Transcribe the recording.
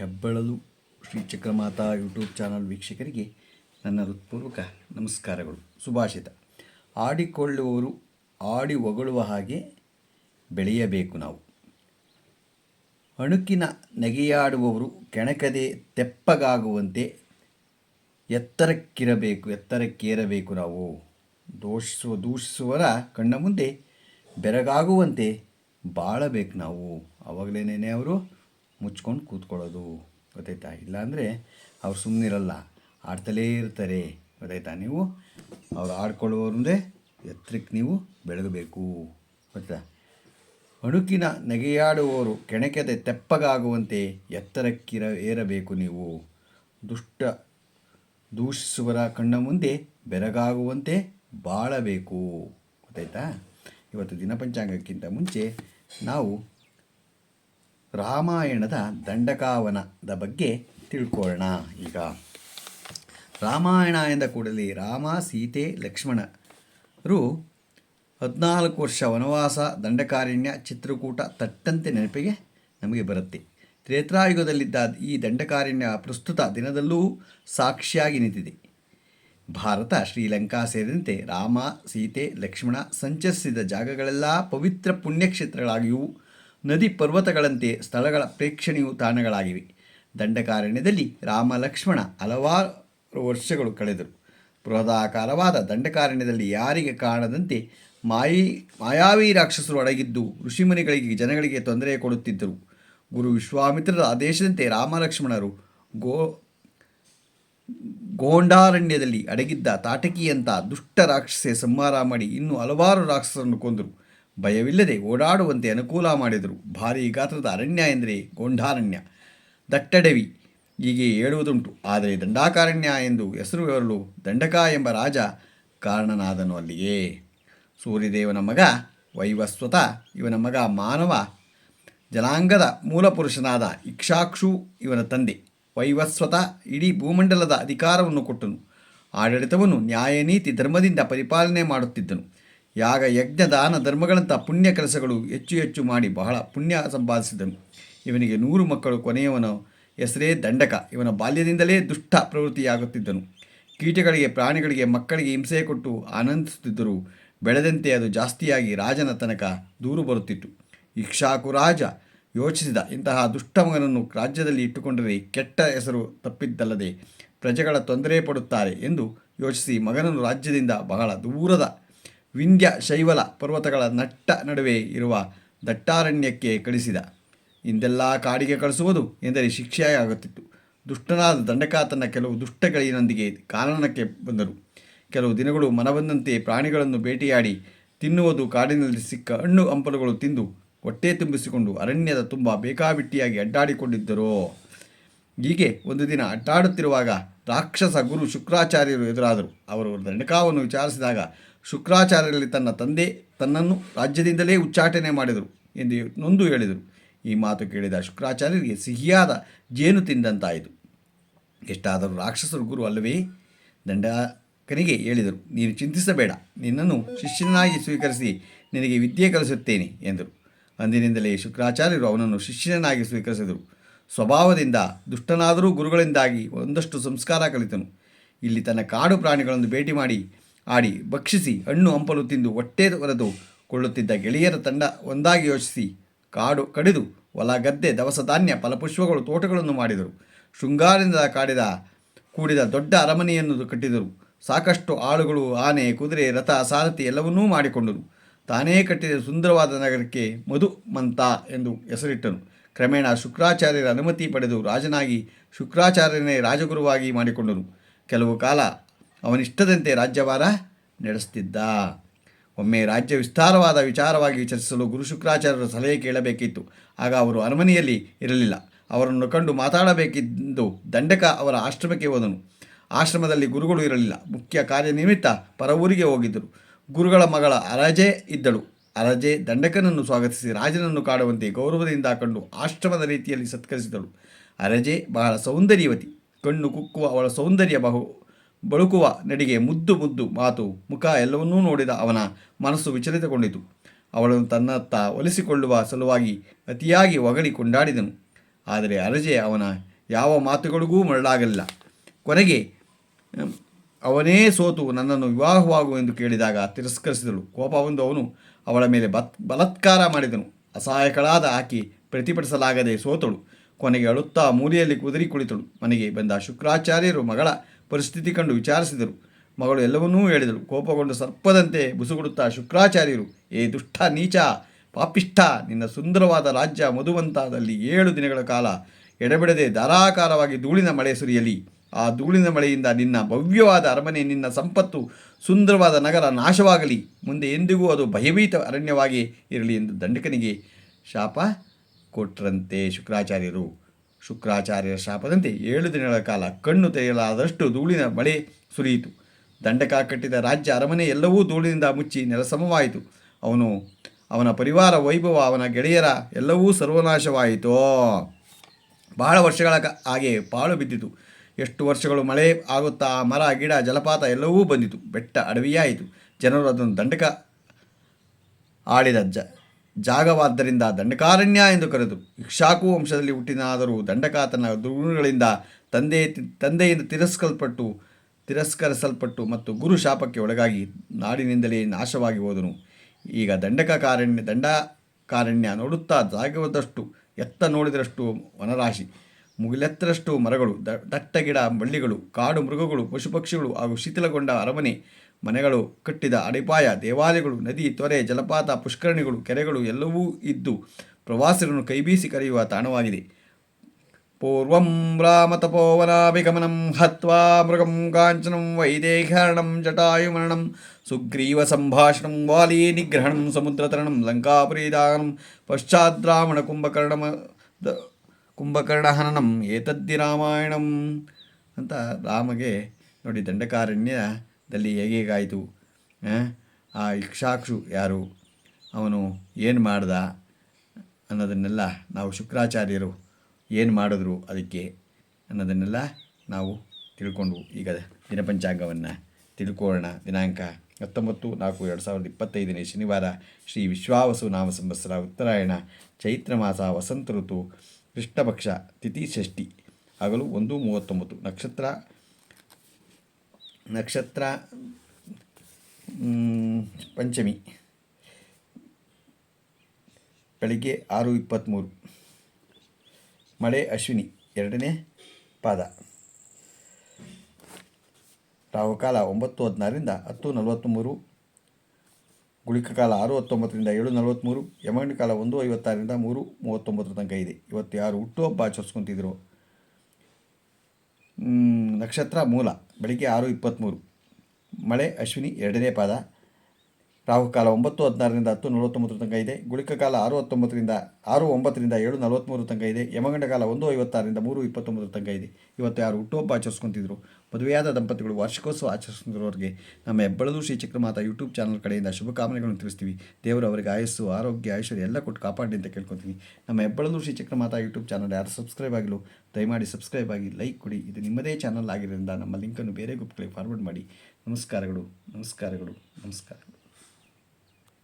ಹೆಬ್ಬಳಲು Shri Chakramata YouTube channel ವೀಕ್ಷಕರಿಗೆ ನನ್ನ ಹೃತ್ಪೂರ್ವಕ ನಮಸ್ಕಾರಗಳು. ಸುಭಾಷಿತ. ಆಡಿಕೊಳ್ಳುವವರು ಆಡಿ ಹೊಗಳುವ ಹಾಗೆ ಬೆಳೆಯಬೇಕು ನಾವು. ಅಣುಕಿನ ನೆಗೆಯಾಡುವವರು ಕೆಣಕದೆ ತೆಪ್ಪಗಾಗುವಂತೆ ಎತ್ತರಕ್ಕಿರಬೇಕು, ಎತ್ತರಕ್ಕೇರಬೇಕು ನಾವು. ದೋಷಿಸುವ ದೂಷಿಸುವರ ಕಣ್ಣ ಮುಂದೆ ಬೆರಗಾಗುವಂತೆ ಬಾಳಬೇಕು ನಾವು. ಅವಾಗಲೇನೇ ಅವರು? ಮುಚ್ಕೊಂಡು ಕೂತ್ಕೊಳ್ಳೋದು, ಗೊತ್ತಾಯ್ತಾ? ಇಲ್ಲಾಂದರೆ ಅವ್ರು ಸುಮ್ಮನಿರಲ್ಲ ಆಡ್ತಲೇ ಇರ್ತಾರೆ, ಗೊತ್ತಾಯ್ತಾ ನೀವು? ಅವ್ರು ಆಡ್ಕೊಳ್ಳುವವರಂದೇ ಎತ್ತರಕ್ಕೆ ನೀವು ಬೆಳಗಬೇಕು ಗೊತ್ತಾ ಅಣುಕಿನ ನೆಗೆಯಾಡುವವರು ಕೆಣಕೆದೆ ತೆಪ್ಪಗಾಗುವಂತೆ ಎತ್ತರಕ್ಕಿರ ಏರಬೇಕು ನೀವು. ದುಷ್ಟ ದೂಷಿಸುವರ ಕಣ್ಣ ಮುಂದೆ ಬೆರಗಾಗುವಂತೆ ಬಾಳಬೇಕು, ಗೊತ್ತಾಯ್ತಾ? ಇವತ್ತು ದಿನಪಂಚಾಂಗಕ್ಕಿಂತ ಮುಂಚೆ ನಾವು ರಾಮಾಯಣದ ದಂಡಕಾವನದ ಬಗ್ಗೆ ತಿಳ್ಕೊಳ್ಳೋಣ ಈಗ. ರಾಮಾಯಣ ಎಂದ ಕೂಡಲೇ ರಾಮ, ಸೀತೆ ಲಕ್ಷ್ಮಣರು ಹದಿನಾಲ್ಕು ವರ್ಷ ವನವಾಸ, ದಂಡಕಾರಣ್ಯ, ಚಿತ್ರಕೂಟ ತಟ್ಟಂತೆ ನೆನಪಿಗೆ ನಮಗೆ ಬರುತ್ತೆ. ತ್ರೇತ್ರಾಯುಗದಲ್ಲಿದ್ದ ಈ ದಂಡಕಾರಣ್ಯ ಪ್ರಸ್ತುತ ದಿನದಲ್ಲೂ ಸಾಕ್ಷಿಯಾಗಿ ನಿಂತಿದೆ. ಭಾರತ, ಶ್ರೀಲಂಕಾ ಸೇರಿದಂತೆ ರಾಮ, ಸೀತೆ, ಲಕ್ಷ್ಮಣ ಸಂಚರಿಸಿದ ಜಾಗಗಳೆಲ್ಲ ಪವಿತ್ರ ಪುಣ್ಯಕ್ಷೇತ್ರಗಳಾಗಿಯೂ ನದಿ ಪರ್ವತಗಳಂತೆ ಸ್ಥಳಗಳ ಪ್ರೇಕ್ಷಣೀಯ ತಾಣಗಳಾಗಿವೆ. ದಂಡಕಾರಣ್ಯದಲ್ಲಿ ರಾಮ ಲಕ್ಷ್ಮಣ ಹಲವಾರು ವರ್ಷಗಳು ಕಳೆದರು. ಬೃಹದಾಕಾರವಾದ ದಂಡಕಾರಣ್ಯದಲ್ಲಿ ಯಾರಿಗೆ ಕಾಣದಂತೆ ಮಾಯಿ, ಮಾಯಾವಿ ರಾಕ್ಷಸರು ಅಡಗಿದ್ದು ಋಷಿಮುನಿಗಳಿಗೆ ಜನಗಳಿಗೆ ತೊಂದರೆ ಕೊಡುತ್ತಿದ್ದರು. ಗುರು ವಿಶ್ವಾಮಿತ್ರರ ಆದೇಶದಂತೆ ರಾಮ ಲಕ್ಷ್ಮಣರು ಗೋ, ಗೋಂಡಾರಣ್ಯದಲ್ಲಿ ಅಡಗಿದ್ದ ತಾಟಕಿಯಂಥ ದುಷ್ಟ ರಾಕ್ಷಸೆ ಸಂಹಾರ ಮಾಡಿ ಇನ್ನೂ ಹಲವಾರು ರಾಕ್ಷಸರನ್ನು ಕೊಂದರು. ಭಯವಿಲ್ಲದೆ ಓಡಾಡುವಂತೆ ಅನುಕೂಲ ಮಾಡಿದರು. ಭಾರೀ ಗಾತ್ರದ ಅರಣ್ಯ ಎಂದರೆ ಗೊಂಡಾರಣ್ಯ. ದಟ್ಟಡವಿ. ಹೀಗೆ ಹೇಳುವುದುಂಟು. ಆದರೆ ದಂಡಾಕಾರಣ್ಯ ಎಂದು ಹೆಸರು ಹೇಳಲು ದಂಡಕ ಎಂಬ ರಾಜ ಕಾರಣನಾದನು ಅಲ್ಲಿಯೇ. ಸೂರ್ಯದೇವನ ಮಗ ವೈವಸ್ವತ, ಇವನ ಮಗ ಮಾನವ, ಜನಾಂಗದ ಮೂಲಪುರುಷನಾದ ಇಕ್ಷಾಕ್ಷು, ಇವನ ತಂದೆ. ವೈವಸ್ವತ ಇಡೀ ಭೂಮಂಡಲದ ಅಧಿಕಾರವನ್ನು ಕೊಟ್ಟನು. ಆಡಳಿತವನ್ನು ನ್ಯಾಯ ನೀತಿ ಧರ್ಮದಿಂದ ಪರಿಪಾಲನೆ ಮಾಡುತ್ತಿದ್ದನು. ಯಾಗ ಯಜ್ಞ ದಾನ ಧರ್ಮಗಳಂಥ ಪುಣ್ಯ ಕೆಲಸಗಳು ಹೆಚ್ಚು ಹೆಚ್ಚು ಮಾಡಿ ಬಹಳ ಪುಣ್ಯ ಸಂಪಾದಿಸಿದನು. ಇವನಿಗೆ ನೂರು ಮಕ್ಕಳು ಕೊನೆಯವನ ಹೆಸರೇ ದಂಡಕ. ಇವನ ಬಾಲ್ಯದಿಂದಲೇ ದುಷ್ಟ ಪ್ರವೃತ್ತಿಯಾಗುತ್ತಿದ್ದನು. ಕೀಟಗಳಿಗೆ, ಪ್ರಾಣಿಗಳಿಗೆ ಮಕ್ಕಳಿಗೆ ಹಿಂಸೆ ಕೊಟ್ಟು ಆನಂದಿಸುತ್ತಿದ್ದರು ಬೆಳೆದಂತೆ ಅದು ಜಾಸ್ತಿಯಾಗಿ ರಾಜನ ತನಕ ದೂರು ಬರುತ್ತಿತ್ತು. ಇಕ್ಷಾಕು ರಾಜ ಯೋಚಿಸಿದ ಇಂತಹ ದುಷ್ಟ ಮಗನನ್ನು ರಾಜ್ಯದಲ್ಲಿ ಇಟ್ಟುಕೊಂಡರೆ ಕೆಟ್ಟ ಹೆಸರು ತಪ್ಪಿದ್ದಲ್ಲದೆ ಪ್ರಜೆಗಳ ತೊಂದರೆ ಪಡುತ್ತಾರೆ ಎಂದು ಯೋಚಿಸಿ ಮಗನನ್ನು ರಾಜ್ಯದಿಂದ ಬಹಳ ದೂರದ ವಿಂಧ್ಯ ಶೈವಲ ಪರ್ವತಗಳ ನಟ್ಟ ನಡುವೆ ಇರುವ ದಟ್ಟಾರಣ್ಯಕ್ಕೆ ಕಳಿಸಿದ. ಇಂದೆಲ್ಲ ಕಾಡಿಗೆ ಕಳಿಸುವುದು ಎಂದರೆ ಶಿಕ್ಷೆಯಾಗುತ್ತಿತ್ತು. ದುಷ್ಟನಾದ ದಂಡಕಾತನ ಕೆಲವು ದುಷ್ಟಗಳಿನೊಂದಿಗೆ ಕಾನನಕ್ಕೆ ಬಂದರು. ಕೆಲವು ದಿನಗಳು ಮನಬಂದಂತೆ ಪ್ರಾಣಿಗಳನ್ನು ಬೇಟೆಯಾಡಿ ತಿನ್ನುವುದು ಕಾಡಿನಲ್ಲಿ ಸಿಕ್ಕ ಹಣ್ಣು ಹಂಪಲುಗಳು ತಿಂದು ಹೊಟ್ಟೆ ತುಂಬಿಸಿಕೊಂಡು ಅರಣ್ಯದ ತುಂಬ ಬೇಕಾಬಿಟ್ಟಿಯಾಗಿ ಅಡ್ಡಾಡಿಕೊಂಡಿದ್ದರು. ಹೀಗೆ ಒಂದು ದಿನ ಅಡ್ಡಾಡುತ್ತಿರುವಾಗ ರಾಕ್ಷಸ ಗುರು ಶುಕ್ರಾಚಾರ್ಯರು ಎದುರಾದರು. ಅವರು ದಂಡಕಾವನ್ನು ವಿಚಾರಿಸಿದಾಗ ಶುಕ್ರಾಚಾರ್ಯರಲ್ಲಿ ತನ್ನ ತಂದೆ ತನ್ನನ್ನು ರಾಜ್ಯದಿಂದಲೇ ಉಚ್ಚಾಟನೆ ಮಾಡಿದರು ಎಂದು ನೊಂದು ಹೇಳಿದರು. ಈ ಮಾತು ಕೇಳಿದ ಶುಕ್ರಾಚಾರ್ಯರಿಗೆ ಸಿಹಿಯಾದ ಜೇನು ತಿಂದಂತಾಯಿತು. ಎಷ್ಟಾದರೂ ರಾಕ್ಷಸರು ಗುರು ಅಲ್ಲವೇ? ದಂಡಕನಿಗೆ ಹೇಳಿದರು, ನೀನು ಚಿಂತಿಸಬೇಡ, ನಿನ್ನನ್ನು ಶಿಷ್ಯನಾಗಿ ಸ್ವೀಕರಿಸಿ ನಿನಗೆ ವಿದ್ಯೆ ಕಲಿಸುತ್ತೇನೆ ಎಂದರು. ಅಂದಿನಿಂದಲೇ ಶುಕ್ರಾಚಾರ್ಯರು ಅವನನ್ನು ಶಿಷ್ಯನಾಗಿ ಸ್ವೀಕರಿಸಿದರು. ಸ್ವಭಾವದಿಂದ ದುಷ್ಟನಾದರೂ ಗುರುಗಳಿಂದಾಗಿ ಒಂದಷ್ಟು ಸಂಸ್ಕಾರ ಕಲಿತನು. ಇಲ್ಲಿ ತನ್ನ ಕಾಡು ಪ್ರಾಣಿಗಳನ್ನು ಭೇಟಿ ಮಾಡಿ ಆಡಿ ಭಕ್ಷಿಸಿ ಹಣ್ಣು ಹಂಪಲು ತಿಂದು ಹೊಟ್ಟೆ ಹೊರೆದು ಕೊಳ್ಳುತ್ತಿದ್ದ ಗೆಳೆಯರ ತಂಡ ಒಂದಾಗಿ ಯೋಚಿಸಿ ಕಾಡು ಕಡಿದು ಹೊಲ ಗದ್ದೆ ದವಸ ಧಾನ್ಯ ಫಲಪುಷ್ಪಗಳು ತೋಟಗಳನ್ನು ಮಾಡಿದರು. ಶೃಂಗಾರದಿಂದ ಕಾಡಿದ ಕೂಡಿದ ದೊಡ್ಡ ಅರಮನೆಯನ್ನು ಕಟ್ಟಿದರು. ಸಾಕಷ್ಟು ಆಳುಗಳು, ಆನೆ, ಕುದುರೆ, ರಥ, ಸಾರಥಿ ಎಲ್ಲವನ್ನೂ ಮಾಡಿಕೊಂಡರು. ತಾನೇ ಕಟ್ಟಿದ ಸುಂದರವಾದ ನಗರಕ್ಕೆ ಮಧು ಮಂತ ಎಂದು ಹೆಸರಿಟ್ಟನು. ಕ್ರಮೇಣ ಶುಕ್ರಾಚಾರ್ಯರ ಅನುಮತಿ ಪಡೆದು ರಾಜನಾಗಿ ಶುಕ್ರಾಚಾರ್ಯನೇ ರಾಜಗುರುವಾಗಿ ಮಾಡಿಕೊಂಡನು. ಕೆಲವು ಕಾಲ ಅವನಿಷ್ಟದಂತೆ ರಾಜ್ಯಭಾರ ನಡೆಸುತ್ತಿದ್ದ ಒಮ್ಮೆ ರಾಜ್ಯ ವಿಸ್ತಾರವಾದ ವಿಚಾರವಾಗಿ ಚರ್ಚಿಸಲು ಗುರು ಶುಕ್ರಾಚಾರ್ಯರ ಸಲಹೆ ಕೇಳಬೇಕಿತ್ತು. ಆಗ ಅವರು ಅರಮನೆಯಲ್ಲಿ ಇರಲಿಲ್ಲ. ಅವರನ್ನು ಕಂಡು ಮಾತಾಡಬೇಕೆಂದು ದಂಡಕ ಅವರ ಆಶ್ರಮಕ್ಕೆ ಹೋದನು. ಆಶ್ರಮದಲ್ಲಿ ಗುರುಗಳು ಇರಲಿಲ್ಲ. ಮುಖ್ಯ ಕಾರ್ಯನಿಮಿತ್ತ ಪರವೂರಿಗೆ ಹೋಗಿದ್ದರು. ಗುರುಗಳ ಮಗಳ ಅರಜೆ ಇದ್ದಳು. ಅರಜೆ ದಂಡಕನನ್ನು ಸ್ವಾಗತಿಸಿ ರಾಜನನ್ನು ಕಾಡುವಂತೆ ಗೌರವದಿಂದ ಕಂಡು ಆಶ್ರಮದ ರೀತಿಯಲ್ಲಿ ಸತ್ಕರಿಸಿದಳು. ಅರಜೆ ಬಹಳ ಸೌಂದರ್ಯವತಿ. ಕಣ್ಣು ಕುಕ್ಕುವ ಅವಳ ಸೌಂದರ್ಯ ಬಹು ಬಳುಕುವ ನಡಿಗೆ ಮುದ್ದು ಮುದ್ದು ಮಾತು ಮುಖ ಎಲ್ಲವನ್ನೂ ನೋಡಿದ ಅವನ ಮನಸ್ಸು ವಿಚಲಿತಗೊಂಡಿತು. ಅವಳನ್ನು ತನ್ನತ್ತ ಒಲಿಸಿಕೊಳ್ಳುವ ಸಲುವಾಗಿ ಅತಿಯಾಗಿ ಒಗಳಿ ಕೊಂಡಾಡಿದನು. ಆದರೆ ಅರಜೆ ಅವನ ಯಾವ ಮಾತುಗಳಿಗೂ ಮರಳಾಗಲಿಲ್ಲ. ಕೊನೆಗೆ ಅವನೇ ಸೋತು, ನನ್ನನ್ನು ವಿವಾಹವಾಗು ಎಂದು ಕೇಳಿದಾಗ ತಿರಸ್ಕರಿಸಿದಳು. ಕೋಪ ಬಂದು ಅವನು ಅವಳ ಮೇಲೆ ಬತ್, ಬಲಾತ್ಕಾರ ಮಾಡಿದನು. ಅಸಹಾಯಕಳಾದ ಆಕೆ ಪ್ರತಿಭಟಿಸಲಾಗದೆ ಸೋತಳು. ಕೊನೆಗೆ ಅಳುತ್ತಾ ಮೂಲೆಯಲ್ಲಿ ಕುದುರಿ ಕುಳಿತಳು. ಮನೆಗೆ ಬಂದ ಶುಕ್ರಾಚಾರ್ಯರು ಮಗಳ ಪರಿಸ್ಥಿತಿ ಕಂಡು ವಿಚಾರಿಸಿದರು. ಮಗಳು ಎಲ್ಲವನ್ನೂ ಹೇಳಿದಳು. ಕೋಪಗೊಂಡು ಸರ್ಪದಂತೆ ಬುಸುಗುಡುತ್ತಾ ಶುಕ್ರಾಚಾರ್ಯರು, ಏ ದುಷ್ಟ ನೀಚ, ಪಾಪಿಷ್ಠ, ನಿನ್ನ ಸುಂದರವಾದ ರಾಜ್ಯ ಮಧುವಂತಾದಲ್ಲಿ ಏಳು ದಿನಗಳ ಕಾಲ ಎಡೆಬಿಡದೆ ಧಾರಾಕಾರವಾಗಿ ಧೂಳಿನ ಮಳೆ ಸುರಿಯಲಿ. ಆ ಧೂಳಿನ ಮಳೆಯಿಂದ ನಿನ್ನ ಭವ್ಯವಾದ ಅರಮನೆ, ನಿನ್ನ ಸಂಪತ್ತು, ಸುಂದರವಾದ ನಗರ ನಾಶವಾಗಲಿ. ಮುಂದೆ ಎಂದಿಗೂ ಅದು ಭಯಭೀತ ಅರಣ್ಯವಾಗಿ ಇರಲಿ ಎಂದು ದಂಡಕನಿಗೆ ಶಾಪ ಕೊಟ್ರಂತೆ ಶುಕ್ರಾಚಾರ್ಯರು. ಶುಕ್ರಾಚಾರ್ಯರ ಶಾಪದಂತೆ ಏಳು ದಿನಗಳ ಕಾಲ ಕಣ್ಣು ತೆಗೆಯಲಾದಷ್ಟು ಧೂಳಿನ ಮಳೆ ಸುರಿಯಿತು. ದಂಡಕ ಕಟ್ಟಿದ ರಾಜ್ಯ ಅರಮನೆ ಎಲ್ಲವೂ ಧೂಳಿನಿಂದ ಮುಚ್ಚಿ ನೆಲಸಮವಾಯಿತು. ಅವನು ಅವನ ಪರಿವಾರ ವೈಭವ, ಅವನ ಗೆಳೆಯರ ಎಲ್ಲವೂ ಸರ್ವನಾಶವಾಯಿತು. ಬಹಳ ವರ್ಷಗಳ ಹಾಗೆ ಪಾಳು ಬಿದ್ದಿತು. ಎಷ್ಟು ವರ್ಷಗಳು ಮಳೆ ಆಗುತ್ತಾ, ಮರ, ಗಿಡ, ಜಲಪಾತ ಎಲ್ಲವೂ ಬಂದಿತು. ಬೆಟ್ಟ ಅಡವಿಯಾಯಿತು. ಜನರು ಅದನ್ನು ದಂಡಕ ಆಡಿದ ಜ ಜಾಗವಾದ್ದರಿಂದ ದಂಡಕಾರಣ್ಯ ಎಂದು ಕರೆದು ಇಕ್ಷಾಕು ವಂಶದಲ್ಲಿ ಹುಟ್ಟಿನಾದರೂ ದಂಡಕಾತನ ತನ್ನ ದುರ್ಗುಣಗಳಿಂದ ತಂದೆ ತಂದೆಯಿಂದ ತಿರಸ್ಕಲ್ಪಟ್ಟು, ತಿರಸ್ಕರಿಸಲ್ಪಟ್ಟು ಮತ್ತು ಗುರು ಶಾಪಕ್ಕೆ ಒಳಗಾಗಿ ನಾಡಿನಿಂದಲೇ ನಾಶವಾಗಿ ಹೋದನು. ಈಗ ದಂಡಕ ಕಾರಣ್ಯ ದಂಡಕಾರಣ್ಯ ನೋಡುತ್ತಾ ಜಾಗವಾದಷ್ಟು, ಎತ್ತ ನೋಡಿದರಷ್ಟು ವನರಾಶಿ, ಮುಗಿಲೆತ್ತರಷ್ಟು ಮರಗಳು ದಟ್ಟ ಗಿಡ ಬಳ್ಳಿಗಳು, ಕಾಡು ಮೃಗಗಳು, ಪಶುಪಕ್ಷಿಗಳು ಹಾಗೂ ಶಿಥಿಲಗೊಂಡ ಅರಮನೆ ಮನೆಗಳು, ಕಟ್ಟಿದ ಅಡಿಪಾಯ, ದೇವಾಲಯಗಳು, ನದಿ, ತೊರೆ, ಜಲಪಾತ, ಪುಷ್ಕರಣಿಗಳು, ಕೆರೆಗಳು ಎಲ್ಲವೂ ಇದ್ದು ಪ್ರವಾಸಿಗರನ್ನು ಕೈಬೀಸಿ ಕರೆಯುವ ತಾಣವಾಗಿದೆ. ಪೂರ್ವಂ ರಾಮತಪೋವನಾಭಿಗಮನಂ ಹತ್ವಾ ಮೃಗಂ ಕಾಂಚನಂ ವೈದೇಹರಣಂ ಜಟಾಯುಮರಣಂ ಸುಗ್ರೀವ ಸಂಭಾಷಣಂ ವಾಲಿ ನಿಗ್ರಹಣಂ ಸಮುದ್ರತರಣಂ ಲಂಕಾಪುರಿದಾನಂ ಪಶ್ಚಾದ್ರಾಮಣ ಕುಂಭಕರ್ಣಮ ದ ಕುಂಭಕರ್ಣಹನನಂ ಏತದ್ದಿ ರಾಮಾಯಣಂ ಅಂತ ರಾಮಗೆ ನೋಡಿ ದಂಡಕಾರಣ್ಯದಲ್ಲಿ ಹೇಗೇಗಾಯಿತು? ಆ? ಇಕ್ಷಾಕ್ಷು ಯಾರು? ಅವನು ಏನು ಮಾಡ್ದ? ಅನ್ನೋದನ್ನೆಲ್ಲ ನಾವು ಶುಕ್ರಾಚಾರ್ಯರು ಏನು ಮಾಡಿದ್ರು ಅದಕ್ಕೆ ಅನ್ನೋದನ್ನೆಲ್ಲ ನಾವು ತಿಳ್ಕೊಂಡು ಈಗ ದಿನಪಂಚಾಂಗವನ್ನು ತಿಳ್ಕೊಳ್ಳೋಣ. ದಿನಾಂಕ ಹತ್ತೊಂಬತ್ತು ನಾಲ್ಕು ಎರಡು ಸಾವಿರದ ಇಪ್ಪತ್ತೈದನೇ ಶನಿವಾರ ಶ್ರೀ ವಿಶ್ವಾವಸು ನಾಮ ಸಂವತ್ಸರ ಉತ್ತರಾಯಣ ಚೈತ್ರ ಮಾಸ ವಸಂತ ಋತು ಕೃಷ್ಣಪಕ್ಷ ತಿಥಿ ಷಷ್ಠಿ ಹಗಲು ಒಂದು ಮೂವತ್ತೊಂಬತ್ತು ನಕ್ಷತ್ರ ನಕ್ಷತ್ರ ಪಂಚಮಿ. ಬೆಳಿಗ್ಗೆ ಆರು ಇಪ್ಪತ್ತ್ಮೂರು ಮಳೆ ಅಶ್ವಿನಿ, ಎರಡನೇ ಪಾದ. ರಾಹುಕಾಲ ಒಂಬತ್ತು ಹದಿನಾರರಿಂದ ಹತ್ತು ನಲವತ್ತ್ಮೂರು. ಗುಳಿಕ ಕಾಲ ಆರು ಹತ್ತೊಂಬತ್ತರಿಂದ ಏಳು ನಲವತ್ತ್ಮೂರು. ಯಮಗಂಡ ಕಾಲ ಒಂದು ಐವತ್ತಾರರಿಂದ ಮೂರು ಮೂವತ್ತೊಂಬತ್ತರ ತನಕ ಇದೆ. ಇವತ್ತು ಯಾರು ಹುಟ್ಟುಹಬ್ಬ ಆಚರಿಸ್ಕೊತಿದ್ರು? ನಕ್ಷತ್ರ ಮೂಲ ಬೆಳಿಗ್ಗೆ ಆರು ಇಪ್ಪತ್ತ್ಮೂರು ಮಳೆ ಅಶ್ವಿನಿ ಎರಡನೇ ಪಾದ. ರಾಹುಕಾಲ ಒಂಬತ್ತು ಹದಿನಾರರಿಂದ ಹತ್ತು ನಲವತ್ತೊಂಬತ್ತರ ತನಕ ಇದೆ. ಗುಳಿಕ ಕಾಲ ಆರು ಹತ್ತೊಂಬತ್ತರಿಂದ ಆರು ಒಂಬತ್ತರಿಂದ ಏಳು ನಲವತ್ತ್ಮೂರು ತನಕ ಇದೆ. ಯಮಗಂಡ ಕಾಲ ಒಂದು ಐವತ್ತಾರರಿಂದ ಮೂರು ಇಪ್ಪತ್ತೊಂಬತ್ತರ ತನಕ ಇದೆ. ಇವತ್ತು ಯಾರು ಹುಟ್ಟುಹಬ್ಬ ಆಚರಿಸ್ಕೊತಿದ್ರು? ಮದುವೆಯಾದ ದಂಪತಿಗಳು ವಾರ್ಷಿಕೋತ್ಸವ ಆಚರಿಸ್ತಿರೋರಿಗೆ ನಮ್ಮ ಹೆಬ್ಬಳದು ಶ್ರೀ ಚಕ್ರಮಾತ ಯೂಟ್ಯೂಬ್ ಚಾನಲ್ ಕಡೆಯಿಂದ ಶುಭಕಾಮನೆಗಳನ್ನು ತಿಳಿಸ್ತೀವಿ. ದೇವರು ಅವರಿಗೆ ಆಯಸ್ಸು, ಆರೋಗ್ಯ, ಐಶ್ವರ್ಯ ಎಲ್ಲ ಕೊಟ್ಟು ಕಾಪಾಡಿ ಅಂತ ಕೇಳ್ಕೊತೀನಿ ನಮ್ಮ ಹೆಬ್ಬಳದು ಶ್ರೀ ಚಕ್ರಮಾತ ಯೂಟ್ಯೂಬ್ ಚಾನಲ್ ಯಾರು ಸಬ್ಸ್ಕ್ರೈಬ್ ಆಗಿಲ್ಲ, ದಯಮಾಡಿ ಸಬ್ಸ್ಕ್ರೈಬ್ ಆಗಿ, ಲೈಕ್ ಕೊಡಿ. ಇದು ನಿಮ್ಮದೇ ಚಾನಲ್ ಆಗಿರೋದ್ರಿಂದ ನಮ್ಮ ಲಿಂಕನ್ನು ಬೇರೆ ಗ್ರೂಪ್ಗಳಿಗೆ ಫಾರ್ವರ್ಡ್ ಮಾಡಿ. ನಮಸ್ಕಾರಗಳು ನಮಸ್ಕಾರಗಳು, ನಮಸ್ಕಾರ.